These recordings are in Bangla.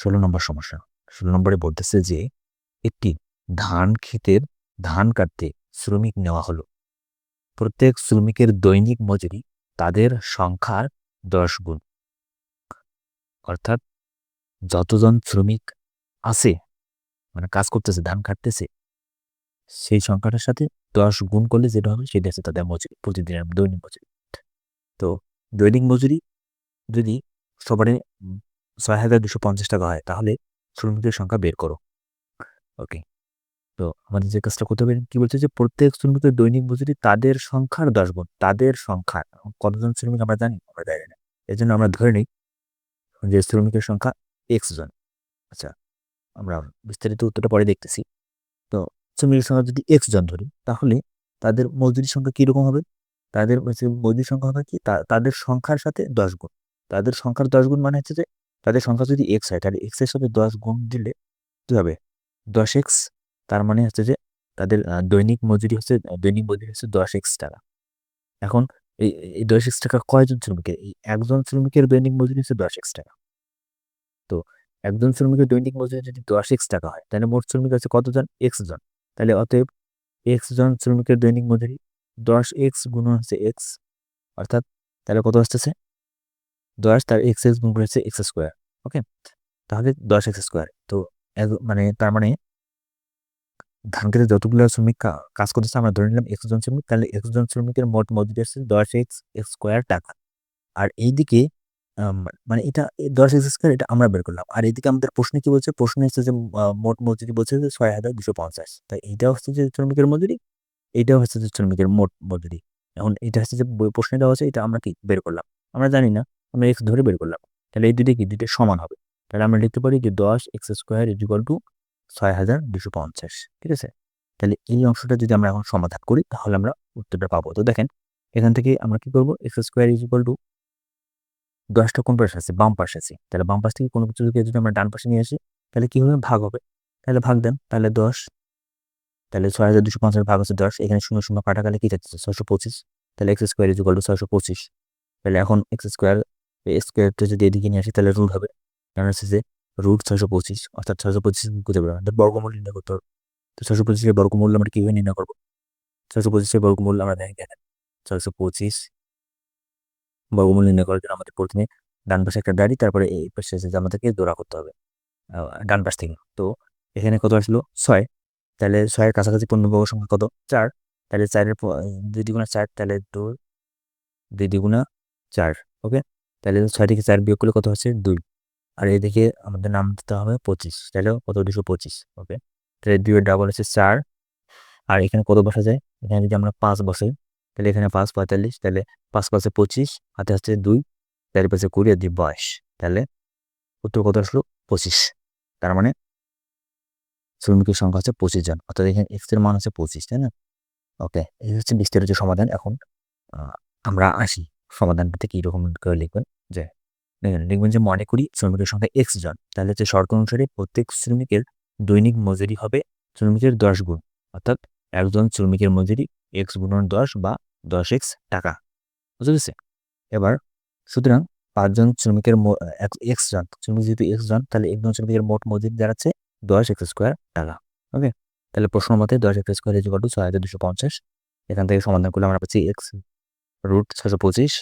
ষোলো নম্বর সমস্যা। ষোলো নম্বরে বলতেছে যে একটি ধান ক্ষেতের ধান কাটতে শ্রমিক নেওয়া হলো। প্রত্যেক শ্রমিকের দৈনিক মজুরি তাদের সংখ্যার দশ গুণ। অর্থাৎ যতজন শ্রমিক আছে মানে কাজ করতেছে ধান কাটতেছে সেই সংখ্যাটার সাথে দশ গুণ করলে যেটা হবে সেটা হচ্ছে তাদের মজুরি প্রতিদিনের দৈনিক মজুরি। তো দৈনিক মজুরি যদি সবারে উম, ছয় হাজার দুশো পঞ্চাশ টাকা হয়, তাহলে শ্রমিকদের সংখ্যা বের করো। ওকে, তো আমাদের যে কাজটা করতে হবে কি বলছে যে প্রত্যেক শ্রমিকের দৈনিক মজুরি তাদের সংখ্যার দশ গুণ, তাদের সংখ্যা। কতজন শ্রমিক আমরা জানি? আমরা জানি না। এই জন্য আমরা ধরে নিই যে শ্রমিকের সংখ্যা এক্স জন। আচ্ছা আমরা বিস্তারিত উত্তরটা পরে দেখতেছি। তো শ্রমিকের সংখ্যা যদি এক্স জন ধরি, তাহলে তাদের মজুরির সংখ্যা কীরকম হবে? তাদের মজুরির সংখ্যা হবে কি? তাদের সংখ্যার সাথে দশ গুণ। তাদের সংখ্যার দশ গুণ মানে হচ্ছে যে তাদের সংখ্যা যদি এক্স হয়, তাহলে এক্সের সাথে দশ গুণ দিলে কী হবে? দশ এক্স তার মানে হচ্ছে যে তাদের দৈনিক মজুরি হচ্ছে, দৈনিক মজুরি হচ্ছে দশ এক্স টাকা। এখন এই এই দশ এক্স টাকা কয়জন শ্রমিকের? এই একজন শ্রমিকের দৈনিক মজুরি হচ্ছে দশ এক্স টাকা। তো একজন শ্রমিকের দৈনিক মজুরি যদি দশ এক্স টাকা হয়, তাহলে মোট শ্রমিক আছে কতজন? এক্স জন। তাহলে অতএব এক্স জন শ্রমিকের দৈনিক মজুরি দশ এক্স গুণ হচ্ছে এক্স অর্থাৎ তাহলে কত আসতেছে? দশ তার এক্স এক্স গুণ করে হচ্ছে এক্স স্কোয়ার ওকে তাহলে দশ এক্স স্কোয়ার তো মানে তার মানে ধান খেতে যতগুলো শ্রমিক কাজ করতেছে, আমরা ধরে নিলাম একশো জন শ্রমিক, তাহলে একশো জন শ্রমিকের মোট মজুরি আসছে দশ এক্স এক্স স্কোয়ার টাকা। আর এইদিকে মানে এটা দশ এক্স স্কোয়ার এটা আমরা বের করলাম। আর এইদিকে আমাদের প্রশ্নে কি বলছে? প্রশ্নে হচ্ছে যে মোট মজুরি বলছে যে ছয় হাজার দুশো পঞ্চাশ। তাই এইটা হচ্ছে যে শ্রমিকের মজুরি, এইটাও হচ্ছে যে শ্রমিকের মোট মজুরি। এখন এটা হচ্ছে যে বই- প্রশ্নে দেওয়া আছে এটা আমরা কি বের করলাম? আমরা জানি না। আমরা এক্স ধরে বের করলাম। তাহলে এই দুটো কি? দুটো সমান হবে। তাহলে আমরা লিখতে পারি যে দশ এক্স স্কোয়ার ইজ টু ছয় হাজার দুশো পঞ্চাশ। ঠিক আছে? তাহলে এই অংশটা যদি আমরা এখন সমাধান করি, তাহলে আমরা উত্তরটা পাবো। তো দেখেন, এখান থেকে আমরা কি করব? এক্স স্কোয়ার ইজ টু দশটা কোন পাশে আছে? বাম পাশে আছে। তাহলে বাম পাশ থেকে কোনো কিছু যদি আমরা ডান পাশে নিয়ে আসি, তাহলে কি হবে? ভাগ হবে। তাহলে ভাগ দেন। তাহলে দশ। তাহলে ছয় হাজার দুশো পঞ্চাশ ভাগ হচ্ছে দশ। এখানে শূন্য শূন্য কাটা গেলে কি যাচ্ছে ছশো পঁচিশ। তাহলে x square is equal to ছয়শো পঁচিশ। তাহলে এখন এক্স স্কোয়ার স্কোয়ারটা যদি এদিকে নিয়ে আসি, তাহলে রুট হবে। কারণ হচ্ছে যে রুট ছয়শো পঁচিশ, অর্থাৎ ছয়শো পঁচিশ করতে পারব। অর্থাৎ বর্গমূল নির্ণয় করতে হবে। তো ছয়শো পঁচিশের বর্গমূল আমরা কীভাবে নির্ণয় করব? ছয়শো পঁচিশের বর্গমূল আমরা দেখেন দেখেন ছয়শো পঁচিশ বর্গমূল নির্ণয় করার জন্য আমাদের প্রথমে ডান পাশে একটা দাঁড়ি তারপরে এই পাশে এসে আমাদেরকে দৌড়া করতে হবে। ডান পাশ থেকে। তো এখানে কত আসলো? ছয়। তাহলে ছয়ের কাছাকাছি পূর্ণবর্গ সংখ্যা কত? চার। তাহলে চারের দুই দ্বিগুণা চার, তাহলে দুই দুই দ্বিগুণা চার ওকে তাহলে ছয় থেকে চার বিয়োগ করলে কত হচ্ছে? দুই। আর এদিকে আমাদের নাম দিতে হবে পঁচিশ। তাহলে কত? দুশো পঁচিশ। ওকে? তাহলে দুইয়ের ডাবল হচ্ছে চার। আর এখানে কত বসা যায়? এখানে যদি আমরা পাঁচ বসাই তাহলে এখানে পাঁচ পঁয়তাল্লিশ, তাহলে পাঁচ পাঁচে পঁচিশ, হাতে হচ্ছে দুই, চারি পাশে কুড়ি, আর দুই বয়স তাহলে উত্তর কত আসলো? পঁচিশ। তার মানে শ্রমিকের সংখ্যা হচ্ছে পঁচিশ জন। অর্থাৎ এখানে এক্সের মান হচ্ছে পঁচিশ, তাই না? ওকে? এই হচ্ছে বিস্তারিত সমাধান। এখন আমরা আসি। সমাধানটাতে কি রকম করে লিখবেন? যে লিখবেন যে, মনে করি শ্রমিকের সংখ্যা এক্স জন। তাহলে হচ্ছে শর্ত অনুসারে প্রত্যেক শ্রমিকের দৈনিক মজুরি হবে শ্রমিকের দশ গুণ। অর্থাৎ একজন শ্রমিকের মজুরি এক্স গুণন দশ বা দশ এক্স টাকা। বুঝতে পেরেছে এবার, সুতরাং পাঁচজন শ্রমিকের এক্স জন। শ্রমিক যেহেতু এক্স জন, তাহলে একজন শ্রমিকের মোট মজুরি দাঁড়াচ্ছে দশ এক্স স্কোয়ার টাকা। ওকে তাহলে প্রশ্ন মতে দশ এক্স স্কোয়ার ইজ টু ছয় হাজার দুশো পঞ্চাশ। এখান থেকে সমাধান করলে আমরা পাচ্ছি এক্স রুট ছয়শো পঁচিশ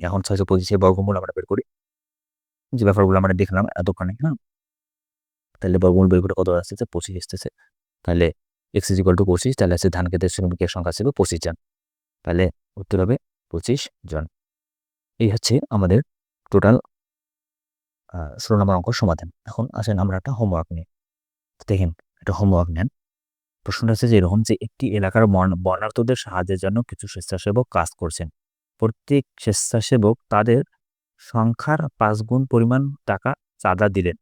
এখন ছয়শো পঁচিশে বর্গমূল আমরা বের করি। যে ব্যাপারগুলো আমরা দেখলাম এতক্ষণে হ্যাঁ? তাহলে বর্গমূল বের করে কত আসতেছে? পঁচিশ আসতেছে। তাহলে এক্স ইজ ইকুয়াল টু পঁচিশ, তাহলে আছে ধান খেতের শ্রমিকের সংখ্যা ছিল পঁচিশ জন। তাহলে উত্তর হবে পঁচিশ জন। এই হচ্ছে আমাদের টোটাল ষোলো নম্বর অঙ্ক সমাধান। এখন আসেন আমরা একটা হোমওয়ার্ক নিই। দেখেন, একটা হোমওয়ার্ক নেন। প্রশ্নটা হচ্ছে যে, এরকম যে একটি এলাকার বর্ণ- বর্ণার্থদের সাহায্যের জন্য কিছু স্বেচ্ছাসেবক কাজ করছেন। প্রত্যেক স্বেচ্ছাসেবক তাদের সংখ্যার পাঁচ গুণ পরিমাণ টাকা চাঁদা দিলেন।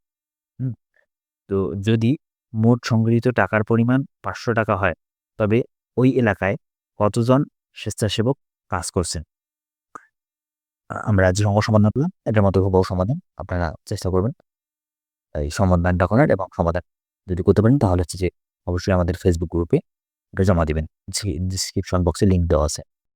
তো যদি মোট সংগৃহীত টাকার পরিমাণ পাঁচশো টাকা হয়, তবে ওই এলাকায় কতজন স্বেচ্ছাসেবক কাজ করছেন? আমরা যে অঙ্ক সমাধান করলাম। এটার মতো খুব সমাধান, আপনারা চেষ্টা করবেন এই সমাধানটা করার এবং সমাধান যদি করতে পারেন, তাহলে হচ্ছে যে অবশ্যই আমাদের ফেসবুক গ্রুপে জমা দেবেন। ডিসক্রিপশন বক্সে লিঙ্ক দেওয়া আছে।